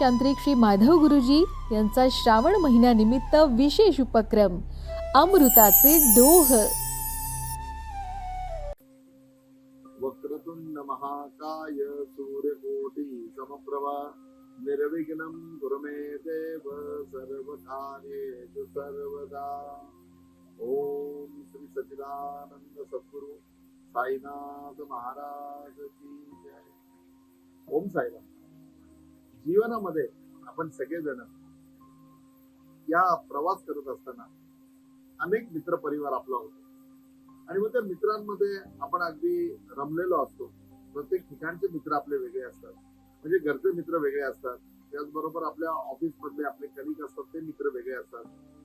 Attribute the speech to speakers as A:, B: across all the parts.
A: तांत्रिक श्री माधव गुरुजी यांचा श्रावण महिन्यानिमित्त विशेष उपक्रम अमृताचे डोह.
B: वक्रतुंड महाकाय सूर्यकोटि समप्रभा निर्विघ्नं गुरुमे देव सर्वकार्येषु सर्वदा. ओम श्री सचिदानंद सद्गुरु साईनाथ महाराज की जय. ओम साईनाथ. जीवनामध्ये आपण सगळेजण या प्रवास करत असताना अनेक मित्र परिवार आपला होतो. आणि मग त्या मित्रांमध्ये आपण अगदी रमलेलो असतो. प्रत्येक ठिकाणचे मित्र आपले वेगळे असतात. म्हणजे घरचे मित्र वेगळे असतात. त्याचबरोबर आपल्या ऑफिस मधले आपले कलिक असतात ते मित्र वेगळे असतात.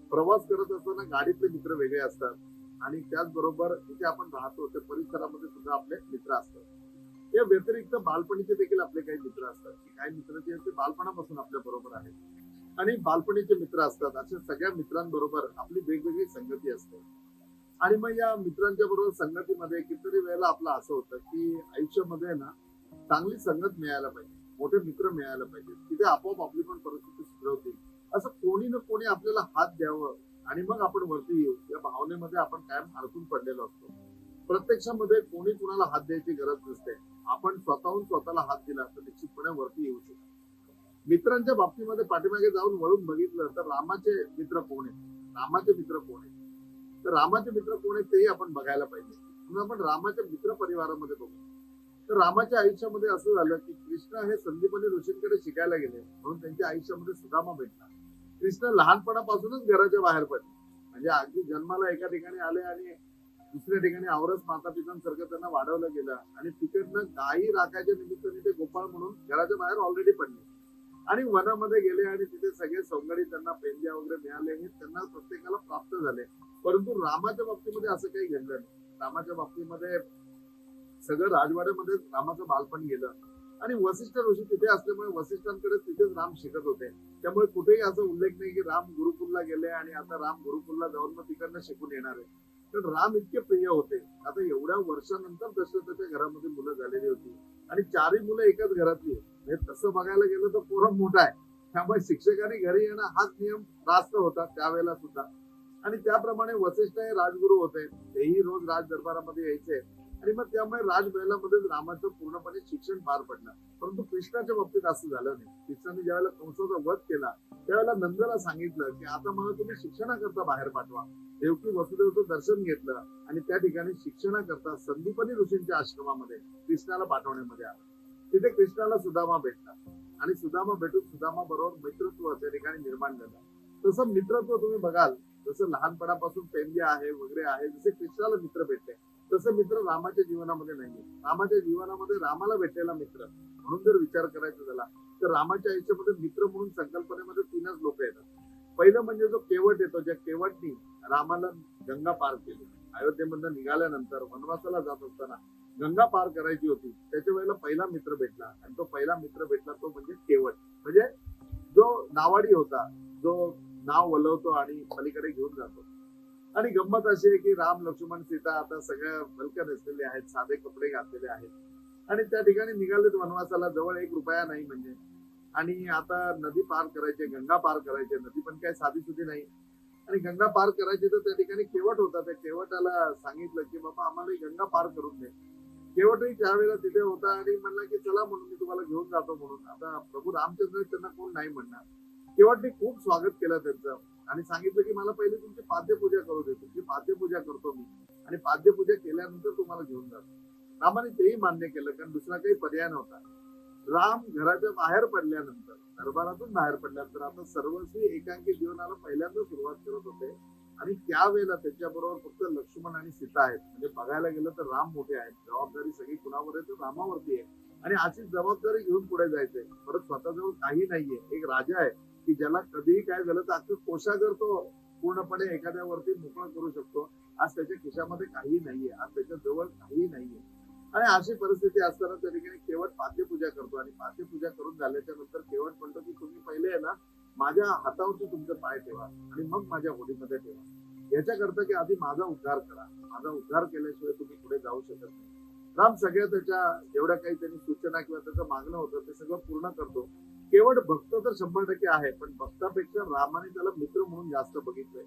B: प्रवास करत असताना गाडीतले मित्र वेगळे असतात. आणि त्याचबरोबर जिथे आपण राहतो त्या परिसरामध्ये सुद्धा आपले मित्र असतात. या व्यतिरिक्त बालपणीचे देखील आपले काही मित्र असतात. की काही मित्र जे आहेत ते बालपणापासून आपल्या बरोबर आहेत. आणि बालपणीचे मित्र असतात. अशा सगळ्या मित्रांबरोबर आपली वेगवेगळी संगती असते. आणि मग या मित्रांच्या बरोबर संगतीमध्ये कितीतरी वेळेला आपलं असं होतं की आयुष्यामध्ये ना चांगली संगत मिळायला पाहिजे. मोठे मित्र मिळायला पाहिजे तिथे आपोआप आपली पण परिस्थिती सुधरवतील असं कोणी ना कोणी आपल्याला हात द्यावं. आणि मग आपण वरती येऊ. या भावनेमध्ये आपण कायम अडकून पडलेलो असतो. प्रत्यक्षामध्ये कोणी कुणाला हात द्यायची गरज नसते. आपण स्वतःहून स्वतःला हात दिला तर निश्चितपणे वरती येऊ शकतो. मित्रांच्या बाबतीमध्ये पाठीमागे जाऊन वळून बघितलं तर रामाचे मित्र कोण आहेत? रामाचे मित्र कोण आहेत? तर रामाचे मित्र कोण आहेत तेही आपण बघायला पाहिजे. म्हणून आपण रामाच्या मित्र परिवारामध्ये बघू. तर रामाच्या आयुष्यामध्ये असं झालं की कृष्ण हे संदीपनी ऋषींकडे शिकायला गेले. म्हणून त्यांच्या आयुष्यामध्ये सुदामा भेटला. कृष्ण लहानपणापासूनच घराच्या बाहेर पडले. म्हणजे अगदी जन्माला एका ठिकाणी आले आणि दुसऱ्या ठिकाणी औरस माता पितांसारखं त्यांना वाढवलं गेलं आणि तिकडनं गायी राखायच्या निमित्ताने ते गोपाळ म्हणून घराच्या बाहेर ऑलरेडी पडले. आणि वनामध्ये गेले आणि तिथे सगळे सौंदर्य त्यांना पेंद्या वगैरे मिळाले हे त्यांना प्रत्येकाला प्राप्त झाले. परंतु रामाच्या बाबतीमध्ये असं काही घडलं नाही. रामाच्या बाबतीमध्ये सगळं राजवाड्यामध्ये रामाचं बालपण गेलं. आणि वसिष्ठ ऋषी तिथे असल्यामुळे वसिष्ठांकडे तिथेच राम शिकत होते. त्यामुळे कुठेही असा उल्लेख नाही की राम गुरुकुलला गेले आणि आता राम गुरुकुलला जाऊन मग तिकडनं शिकून येणार आहे. तर राम इतके प्रिय होते. आता एवढ्या वर्षानंतर दशरथाच्या घरामध्ये मुलं झालेली होती. आणि चारही मुलं एकाच घरातली म्हणजे तसं बघायला गेलं तर पोरम मोठा आहे. त्यामुळे शिक्षकांनी घरी येणं हाच नियम रास्त होता त्यावेळेला सुद्धा. आणि त्याप्रमाणे वसिष्ठ हे राजगुरू होते. तेही रोज राज दरबारामध्ये यायचे. आणि मग त्यामुळे राजमहलामध्येच रामाचं पूर्णपणे शिक्षण पार पडलं. परंतु कृष्णाच्या बाबतीत असं झालं नाही. कृष्णाने ज्यावेळेला कंसाचा वध केला त्यावेळेला नंदला सांगितलं की आता मला तुम्ही शिक्षणाकरता बाहेर पाठवा. देवकी वसुदेवचं दर्शन घेतलं आणि त्या ठिकाणी शिक्षणाकरता संदीपनी ऋषींच्या आश्रमामध्ये कृष्णाला पाठवण्यामध्ये आलं. तिथे कृष्णाला सुदामा भेटला. आणि सुदामा भेटून सुदामा बरोबर मित्रत्व त्या ठिकाणी निर्माण झालं. तसं मित्रत्व तुम्ही बघाल जसं लहानपणापासून प्रेमजे आहे वगैरे आहे जसे कृष्णाला मित्र भेटले तसं मित्र रामाच्या जीवनामध्ये नाहीये. रामाच्या जीवनामध्ये रामाला भेटलेला मित्र म्हणून जर विचार करायचा झाला तर रामाच्या आयुष्यामध्ये मित्र म्हणून संकल्पनेमध्ये तीनच लोक येतात. पहिलं म्हणजे जो केवट येतो ज्या केवटनी रामाला गंगा पार केली. अयोध्येमधनं निघाल्यानंतर वनवासाला जात असताना गंगा पार करायची होती त्याच्या वेळेला पहिला मित्र भेटला आणि तो पहिला मित्र भेटला तो म्हणजे केवट. म्हणजे जो नावाडी होता जो नाव वलवतो आणि पलीकडे घेऊन जातो. आणि गंमत अशी आहे की राम लक्ष्मण सीता आता सगळ्या बलकन नेसलेले आहेत साधे कपडे घातलेले आहेत. आणि त्या ठिकाणी निघालेत वनवासाला जवळ एक रुपया नाही म्हणजे. आणि आता नदी पार करायची गंगा पार करायची नदी पण काय साधी सुधी नाही. आणि गंगा पार करायची तर त्या ठिकाणी केवट होता त्या केवटाला सांगितलं की बाबा आम्हाला गंगा पार करून दे. केवटही त्यावेळेला तिथे होता आणि म्हणला की चला म्हणून मी तुम्हाला घेऊन जातो म्हणून. आता प्रभू रामचंद्र त्यांना कोण नाही म्हणणार. केवटने खूप स्वागत केलं त्यांचं. आणि सांगितलं की मला पहिले तुमची पाद्यपूजा करू दे. तुमची पाद्यपूजा करतो मी. आणि पाद्यपूजा केल्यानंतर तुम्हाला घेऊन जातो. रामाने तेही मान्य केलं कारण दुसरा काही पर्याय नव्हता. राम घराच्या बाहेर पडल्यानंतर दरबारातून बाहेर पडल्यानंतर आता सर्वस्वी एकांकी जीवनाला पहिल्यांदा सुरुवात करत होते. आणि त्यावेळेला त्यांच्याबरोबर फक्त लक्ष्मण आणि सीता आहेत. म्हणजे बघायला गेलं तर राम मोठे आहेत. जबाबदारी सगळी कुणावर आहे तर रामावरती आहे. आणि अशी जबाबदारी घेऊन पुढे जायचंय. परत स्वतःजवळ काही नाहीये. एक राजा आहे की ज्याला कधीही काय झालं तर अख्खं कोशागर तो पूर्णपणे एखाद्यावरती मोकळा करू शकतो. आज त्याच्या खिशामध्ये काही नाहीये. आज त्याच्याजवळ काही नाहीये. आणि अशी परिस्थिती असताना त्या ठिकाणी केवळ पाद्यपूजा करतो. आणि पाद्यपूजा करून झाल्याच्यानंतर केवळ म्हणतो की तुम्ही पहिले आहे ना माझ्या हातावरती तुमचं पाय ठेवा आणि मग माझ्या होडीमध्ये ठेवा. याच्याकरता की आधी माझा उद्धार करा. माझा उद्धार केल्याशिवाय तुम्ही पुढे जाऊ शकत नाही. राम सगळ्या त्याच्या जेवढ्या काही त्यांनी सूचना किंवा त्याचं मागणं होतं ते सगळं पूर्ण करतो. केवळ भक्त तर शंभर टक्के आहे पण भक्तापेक्षा रामाने त्याला मित्र म्हणून जास्त बघितलंय.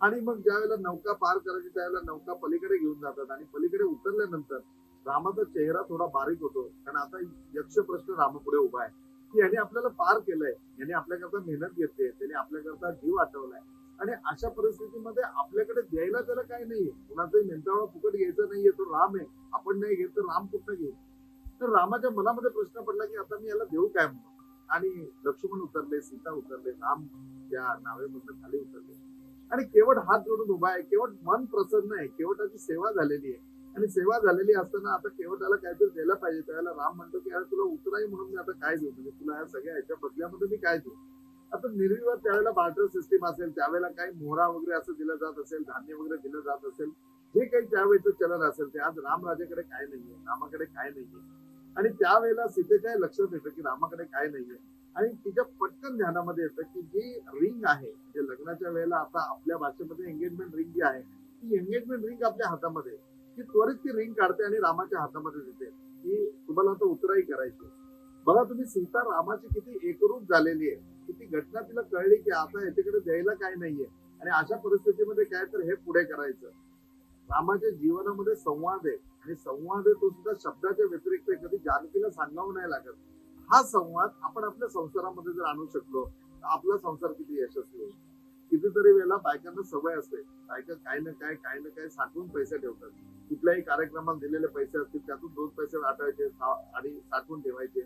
B: आणि मग ज्यावेळेला नौका पार करायची त्यावेळेला नौका पलीकडे घेऊन जातात. आणि पलीकडे उतरल्यानंतर रामाचा चेहरा थोडा बारीक होतो. कारण आता यक्ष प्रश्न रामापुढे उभा आहे. की याने आपल्याला पार केलंय. याने आपल्याकरता मेहनत घेतली त्याने आपल्याकरता जीव आठवलाय आणि अशा परिस्थितीमध्ये आपल्याकडे द्यायला त्याला काही नाहीये. कुणाचाही मेंतावळा फुकट घ्यायचा नाहीये. तो राम आहे. आपण नाही घेत तर राम कुठं घेईल? तर रामाच्या मनामध्ये प्रश्न पडला की आता मी याला देऊ काय म्हणून? आणि लक्ष्मण उतरले सीता उतरले राम त्या नावेमधून खाली उतरले. आणि केवळ हात जोडून उभा आहे. केवळ मन प्रसन्न आहे. केवळ त्याची सेवा झालेली आहे. आणि सेवा झालेली असताना आता केवळ त्याला काहीतरी द्यायला पाहिजे. त्याला राम म्हणतो की अरे तुला उतराई म्हणून मी आता काय देऊ म्हणजे तुला या सगळ्या ह्याच्या बदल्यामध्ये मी काय देऊ? आता निर्विवाद त्यावेळेला बार्टर सिस्टीम असेल त्यावेळेला काही मोहरा वगैरे असं दिलं जात असेल धान्य वगैरे दिलं जात असेल जे काही त्यावेळेचं चलन असेल ते आज रामराजेकडे काय नाहीये रामाकडे काय नाहीये. आणि त्यावेळेला सीतेच्या लक्षात येतं की रामाकडे काय नाहीये? आणि तिच्या पटकन ध्यानामध्ये येतं की जी रिंग आहे जे लग्नाच्या वेळेला आता आपल्या भाषेमध्ये एंगेजमेंट रिंग जी आहे ती एंगेजमेंट रिंग आपल्या हातामध्ये आहे. ती त्वरित ती रिंग काढते आणि रामाच्या हातामध्ये देते. की तुम्हाला आता उतराई करायची. बघा तुम्ही सीता रामाची किती एकरूप झालेली आहे. किती घटना तिला कळली की आता याच्याकडे द्यायला काय नाहीये. आणि अशा परिस्थितीमध्ये काय तर हे पुढे करायचं. रामाच्या जीवनामध्ये संवाद आहे. आणि संवाद आहे तो सुद्धा शब्दाच्या व्यतिरिक्त कधी जानकीला सांगावं नाही लागत. हा संवाद आपण आपल्या संसारामध्ये जर आणू शकलो तर आपला संसार किती यशस्वी होईल. कितीतरी वेळेला बायकांना सवय असते. बायका काय ना काय काय ना काय साठवून पैसे ठेवतात. कुठल्याही कार्यक्रमात दिलेले पैसे असतील त्यातून दोन पैसे वाटायचे आणि साठवून ठेवायचे.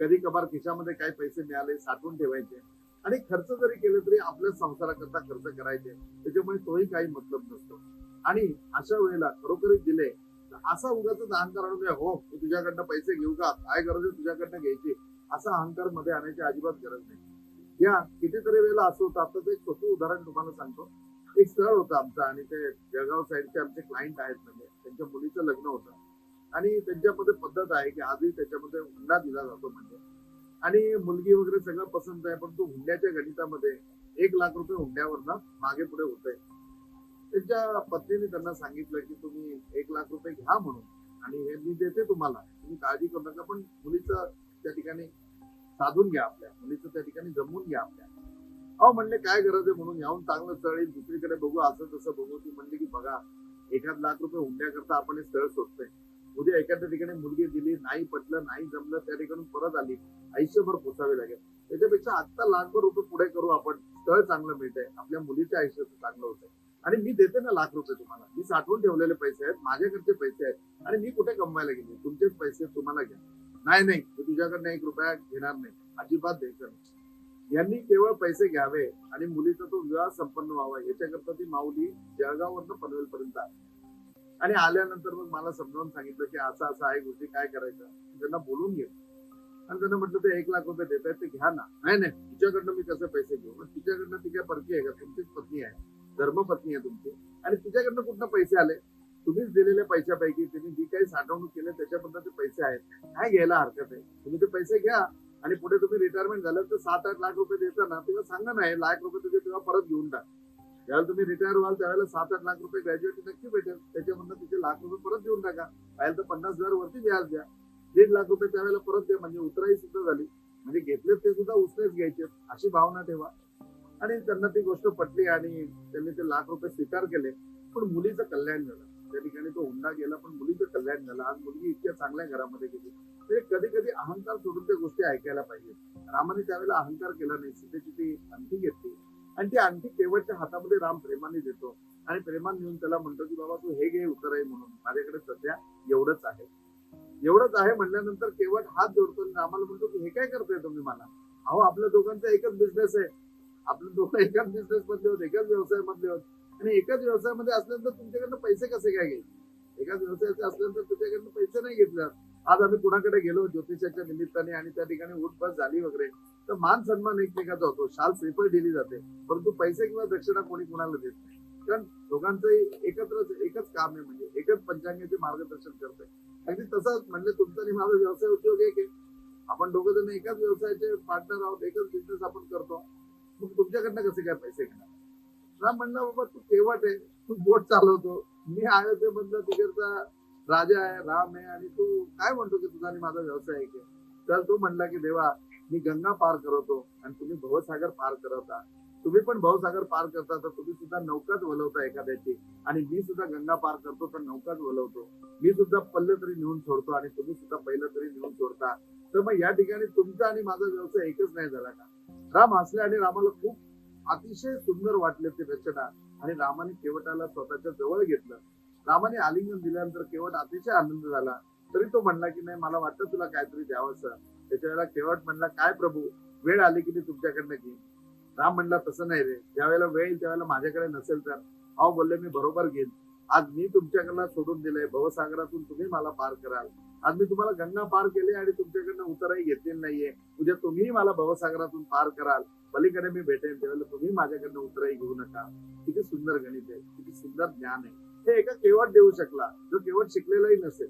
B: कधी कभार खिशामध्ये काय पैसे मिळाले साठवून ठेवायचे. आणि खर्च जरी केले तरी आपल्या संसाराकरता खर्च करायचे. त्याच्यामुळे तोही काही मतलब नसतो. आणि अशा वेळेला खरोखरच दिले तर असा उगाच अहंकार आणू हो मी तुझ्याकडनं पैसे घेऊ का? काय गरज आहे तुझ्याकडनं घ्यायची? असा अहंकारमध्ये आणायची अजिबात गरज नाही. या कितीतरी वेळेला असं होतं. आता एक छोटं उदाहरण तुम्हाला सांगतो. एक स्थळ होता आमचा आणि ते जळगाव साईडचे आमचे क्लायंट आहेत म्हणजे त्यांच्या मुलीचं लग्न होतं. आणि त्यांच्यामध्ये पद्धत आहे की आजही त्याच्यामध्ये हुंडा दिला जातो म्हणजे. आणि मुलगी वगैरे सगळं पसंत आहे पण तो हुंड्याच्या गणितामध्ये एक लाख रुपये हुंड्यावरनं मागे पुढे होत आहे त्यांच्या पत्नीने त्यांना सांगितलं की तुम्ही एक लाख रुपये घ्या म्हणून आणि हे मी देते तुम्हाला. तुम्ही काळजी करू नका पण मुलीचं त्या ठिकाणी साधून घ्या आपल्या. मुलीचं त्या ठिकाणी जमवून घ्या आपल्या. अहो म्हणले काय गरज आहे म्हणून याहून चांगलं स्थळ येईल दुसरीकडे बघू असं तसं बघू. ती म्हणली की बघा एखाद लाख रुपये हुंड्याकरता आपण हे स्थळ शोधतोय. उद्या एखाद्या ठिकाणी मुलगी दिली नाही पटलं नाही जमलं त्या ठिकाणी परत आली आयुष्यभर पोचावे लागेल. त्याच्यापेक्षा आत्ता लाखभर रुपये पुढे करू आपण स्थळ चांगलं मिळतंय आपल्या मुलीच्या आयुष्याचं चांगलं होतंय. आणि मी देते ना लाख रुपये तुम्हाला. मी साठवून ठेवलेले पैसे आहेत माझ्याकडचे पैसे आहेत आणि मी कुठे कमवायला गेले? तुमचेच पैसे तुम्हाला घ्या. नाही नाही मी तुझ्याकडनं एक रुपया घेणार नाही. अजिबात द्यायचं नाही. यांनी केवळ पैसे घ्यावे आणि मुलीचा तो विवाह संपन्न व्हावा याच्याकरता ती माऊली जळगाववरनं पनवेल पर्यंत आली. आणि आल्यानंतर मग मला समजावून सांगितलं की असं असं आहे गोष्टी काय करायचं? त्यांना बोलून घे. आणि त्यांना म्हटलं ते एक लाख रुपये देत आहेत ते घ्या ना. नाही नाही तिच्याकडनं मी कसे पैसे घेऊ? मग तिच्याकडनं ती काय परकी आहे का? तुमचीच पत्नी आहे. धर्मपत्नी आहे तुमची. आणि तिच्याकडनं कुठनं पैसे आले? तुम्हीच दिलेल्या पैशापैकी तिने जी काही साठवणूक केली त्याच्याबद्दल ते पैसे आहेत. काय घ्यायला हरकत आहे? तुम्ही ते पैसे घ्या. आणि पुढे तुम्ही रिटायरमेंट झालं तर सात आठ लाख रुपये देता ना तेव्हा सांगा ना लाख रुपये तुझे तेव्हा परत घेऊन टाक. ज्यावेळेला तुम्ही रिटायर व्हाल त्यावेळेला सात आठ लाख रुपये ग्रॅज्युएटी नक्की भेटेल. त्याच्यामधनं तिथे लाख रुपये परत देऊन टाका. पाहिजे तर पन्नास हजार वरती व्याज द्या. दीड लाख रुपये त्यावेळेला परत द्या म्हणजे उतराई सुद्धा झाली. म्हणजे घेतले ते सुद्धा उसनेच घ्यायचे. अशी भावना ठेवा. आणि त्यांना ती गोष्ट पटली आणि त्यांनी ते लाख रुपये स्वीकार केले. पण मुलीचं कल्याण झालं. त्या ठिकाणी तो हुंडा गेला पण मुलीचं कल्याण झालं. आज मुलगी इतक्या चांगल्या घरामध्ये गेली. ते कधी कधी अहंकार सोडून त्या गोष्टी ऐकायला पाहिजे रामाने त्यावेळेला अहंकार केला नाही. सीतेची ती अंगठी घेतली. आणि ती अंगठी केवळच्या हातामध्ये राम प्रेमाने देतो. आणि प्रेमाने नेऊन त्याला म्हणतो की बाबा तू हे घे उतर आहे म्हणून. माझ्याकडे सध्या एवढंच आहे. एवढंच आहे म्हणल्यानंतर केवळ हात जोडतो आणि रामाला म्हणतो की हे काय करताय तुम्ही मला? अहो आपल्या दोघांचा एकच बिझनेस आहे. आपले दोघं एकाच बिझनेस मधले होते एकाच व्यवसाय होते. आणि एकाच व्यवसायामध्ये असल्यानंतर तुमच्याकडनं पैसे कसे काय घ्यायचे? एकाच व्यवसायाचे असल्यानंतर तुझ्याकडनं पैसे नाही घेतले आज आम्ही कुणाकडे गेलो? ज्योतिषाच्या निमित्ताने आणि त्या ठिकाणी उठ झाली वगैरे. तर मान सन्मान एकमेकाचा होतो. शाल श्रीफळ दिली जाते. परंतु पैसे किंवा दक्षिणा कोणी कुणाला देत नाही. कारण दोघांचं एकत्र एकच काम आहे म्हणजे. एकच पंचांगाचे मार्गदर्शन करतंय. अगदी तसंच म्हणजे तुमचा आणि माझा व्यवसाय उद्योग एक आहे. आपण दोघं जण एकाच व्यवसायाचे पार्टनर आहोत. एकच बिझनेस आपण करतो. मग तुमच्याकडनं कसे काय पैसे घेणार? राम म्हणला बाबा तू केवट आहे. तू बोट चालवतो. मी अयोध्येमधला तिकडचा राजा आहे राम आहे आणि तू काय म्हणतो की तुझा आणि माझा व्यवसाय आहे की? तर तो म्हणला की देवा मी गंगा पार करवतो आणि तुम्ही भवसागर पार करवता तुम्ही पण भवसागर पार करता तर तुम्ही सुद्धा नौकाच वलवता एखाद्याची. आणि मी सुद्धा गंगा पार करतो तर नौकाच वलवतो. मी सुद्धा पल्ल तरी नेऊन सोडतो आणि तुम्ही सुद्धा पहिलं तरी नेऊन सोडता. तर मग या ठिकाणी तुमचा आणि माझा व्यवसाय एकच नाही झाला का? राम हसले आणि रामाला खूप अतिशय सुंदर वाटले ते रचना. आणि रामाने केवटाला स्वतःच्या जवळ घेतलं. रामाने आलिंगन दिल्यानंतर केवट अतिशय आनंद झाला. तरी तो म्हणला की नाही मला वाटतं तुला काहीतरी द्यावंसं. त्याच्या वेळेला केवट म्हणला काय प्रभू वेळ आली की मी तुमच्याकडनं घेईन राम म्हणला तसं नाही रे. ज्यावेळेला वेळ येईल त्यावेळेला माझ्याकडे नसेल तर. हा बोलले मी बरोबर घेईन. आज मी तुमच्याकडनं सोडून दिलंय. भवसागरातून तुम्ही मला पार कराल. आज मी तुम्हाला गंगा पार केली आणि तुमच्याकडनं उतरही घेतलेली नाहीये. उद्या तुम्ही मला भवसागरातून पार कराल. पलीकडे मी भेटेन त्यावेळेला तुम्ही माझ्याकडनं उत्तरही घेऊ नका. किती सुंदर गणित आहे किती सुंदर ज्ञान आहे. हे एका केवट देऊ शकला जो केवट शिकलेलाही नसेल.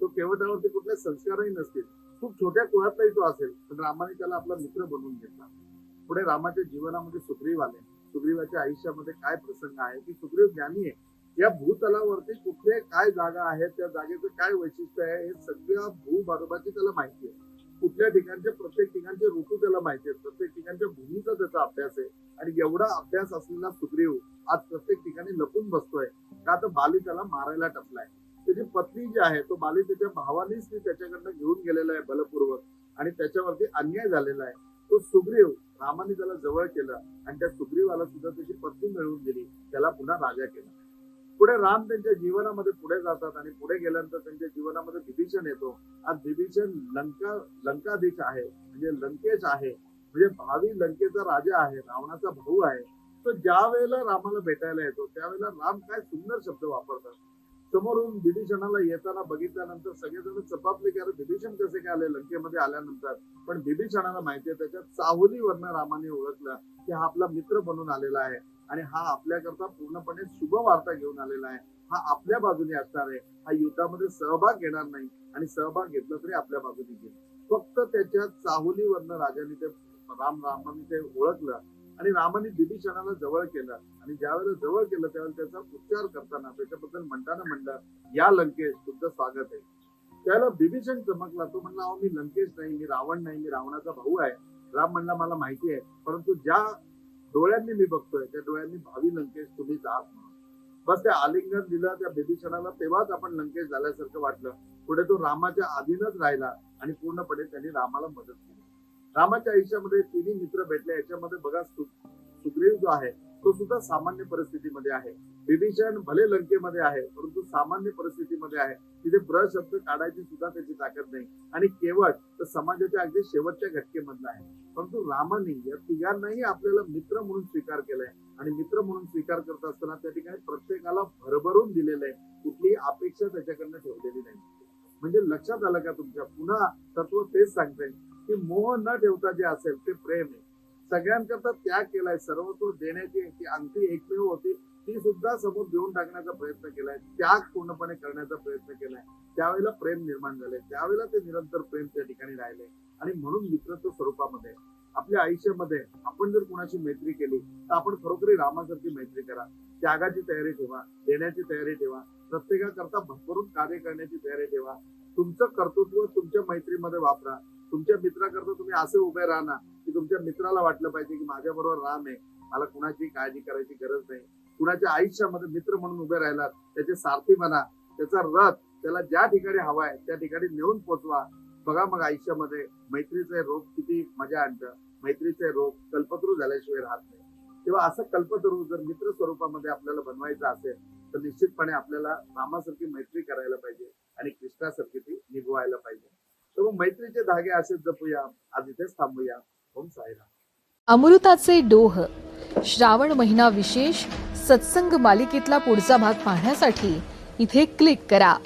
B: तो केवटावरती कुठले संस्कारही नसतील. खूप छोट्या कुळातलाही तो असेल पण रामाने त्याला आपला मित्र बनवून घेतला. पुढे रामाच्या जीवनामध्ये सुग्रीव आले. सुग्रीवाच्या आयुष्यामध्ये काय प्रसंग आहे? की सुग्रीव ज्ञानी आहे. या भूतलावरती कुठले काय जागा आहेत? त्या जागेचं काय वैशिष्ट्य आहे? हे सगळ्या भूभारताची त्याला माहिती आहे. कुठल्या ठिकाणचे प्रत्येक ठिकाणचे ऋतू त्याला माहिती आहेत. प्रत्येक ठिकाणच्या भूमीचा त्याचा अभ्यास आहे. आणि एवढा अभ्यास असलेला सुग्रीव आज प्रत्येक ठिकाणी लपून बसतोय. का तर बाली त्याला मारायला टपलाय. त्याची पत्नी जी आहे तो बाली त्याच्या भावानेच ती त्याच्याकडनं घेऊन गेलेला आहे बलपूर्वक. आणि त्याच्यावरती अन्याय झालेला आहे. तो सुग्रीव रामाने त्याला जवळ केलं. आणि त्या सुग्रीवाला सुद्धा त्याची पत्नी मिळवून दिली. त्याला पुन्हा राजा केला. पुढे राम त्यांच्या जीवनामध्ये पुढे जातात आणि पुढे गेल्यानंतर त्यांच्या जीवनामध्ये विभीषण येतो. आज विभीषण लंका लंकाधीश आहे म्हणजे लंकेश आहे म्हणजे भावी लंकेचा राजा आहे रावणाचा भाऊ आहे. तो ज्या वेळेला रामाला भेटायला येतो त्यावेळेला राम काय सुंदर शब्द वापरतात. समोरून विभीषणाला येताना बघितल्यानंतर सगळेजण चपापले की अरे विभीषण कसे काय आले? लंकेमध्ये आल्यानंतर. पण विभीषणाला माहिती आहे त्याच्या चाहुलीवरनं रामाने ओळखलं. की हा आपला मित्र बनून आलेला आहे. आणि हा आपल्याकरता पूर्णपणे शुभ वार्ता घेऊन आलेला आहे. हा आपल्या बाजूने असणार आहे. हा युद्धामध्ये सहभाग घेणार नाही. आणि सहभाग घेतला तरी आपल्या बाजूने घेईल. फक्त त्याच्या चाहुलीवरनं राजाने ते राम रामाने ते ओळखलं. आणि रामाने विभीषणाला जवळ केलं. आणि ज्यावेळेला जवळ केलं त्यावेळेला त्याचा उच्चार करताना त्याच्याबद्दल म्हणताना म्हणलं या लंकेश तुमचं स्वागत आहे. त्याला विभीषण चमकला. तो म्हणला अहो मी लंकेश नाही मी रावण नाही मी रावणाचा भाऊ आहे. राम म्हणला मला माहिती आहे. परंतु ज्या डोळ्यांनी मी बघतोय त्या डोळ्यांनी भावी लंकेश तुम्ही जात म्हणून. बस त्या आलिंगन दिलं त्या विभीषणाला तेव्हाच आपण लंकेश झाल्यासारखं वाटलं. पुढे तो रामाच्या अधीनच राहिला आणि पूर्णपणे त्यांनी रामाला मदत केली. रामाच्या आयुष्यामध्ये तिन्ही मित्र भेटले. याच्यामध्ये बघा सुग्रीव जो आहे तो सुद्धा सामान्य परिस्थितीमध्ये आहे. विभीषण भले लंकेमध्ये आहे परंतु सामान्य परिस्थितीमध्ये आहे. तिथे ब्र शब्द काढायची सुद्धा त्याची ताकद नाही. आणि केवळ तर समाजाच्या अगदी शेवटच्या घटकेमधला आहे. परंतु रामाने या तिघांनाही आपल्याला मित्र म्हणून स्वीकार केलाय. आणि मित्र म्हणून स्वीकार करत असताना त्या ठिकाणी प्रत्येकाला भरभरून दिलेलं आहे. कुठलीही अपेक्षा त्याच्याकडनं ठेवलेली नाही. म्हणजे लक्षात आलं का तुमच्या? पुन्हा तत्व तेच सांगते की मोह न ठेवता जे असेल ते प्रेम आहे. सगळ्यांकरता त्याग केलाय सर्वस्व देण्याची ती अंगठी एकमेव होती ती सुद्धा समोर देऊन टाकण्याचा प्रयत्न केलाय. त्याग पूर्णपणे करण्याचा प्रयत्न केलाय. त्यावेळेला प्रेम निर्माण झाले त्यावेळेला ते निरंतर प्रेम त्या ठिकाणी राहिले आणि म्हणून मित्रत्व स्वरूपामध्ये आपल्या आयुष्यामध्ये आपण जर कुणाशी मैत्री केली तर आपण खरोखरी रामासारखी मैत्री करा. त्यागाची तयारी ठेवा देण्याची तयारी ठेवा. प्रत्येकाकरता भरभरून कार्य करण्याची तयारी ठेवा. तुमचं कर्तृत्व तुमच्या मैत्रीमध्ये वापरा. तुमच्या मित्राकरता तुम्ही असे उभे राहणार की तुमच्या मित्राला वाटलं पाहिजे की माझ्या बरोबर राम आहे. मला कुणाची काळजी करायची गरज नाही. कुणाच्या आयुष्यामध्ये मित्र म्हणून उभे राहिलात त्याचे सारथी म्हणा त्याचा रथ त्याला ज्या ठिकाणी हवा आहे त्या ठिकाणी नेऊन पोचवा. बघा मग आयुष्यामध्ये मैत्रीचे रोग किती मजा आणतं. मैत्रीचे रोग कल्पतरू झाल्याशिवाय राहत नाही. तेव्हा असं कल्पतरू जर मित्र स्वरूपामध्ये आपल्याला बनवायचं असेल तर निश्चितपणे आपल्याला रामासारखी मैत्री करायला पाहिजे आणि कृष्णासारखी ती निभवायला पाहिजे. तर मग मैत्रीचे धागे असेच जपूया. आज इथेच थांबूया. ओम साईराम.
A: अमृताचे डोह. श्रावण महिना विशेष. सत्संग मालिकेतला पुढचा भाग पाहण्यासाठी इथे क्लिक करा.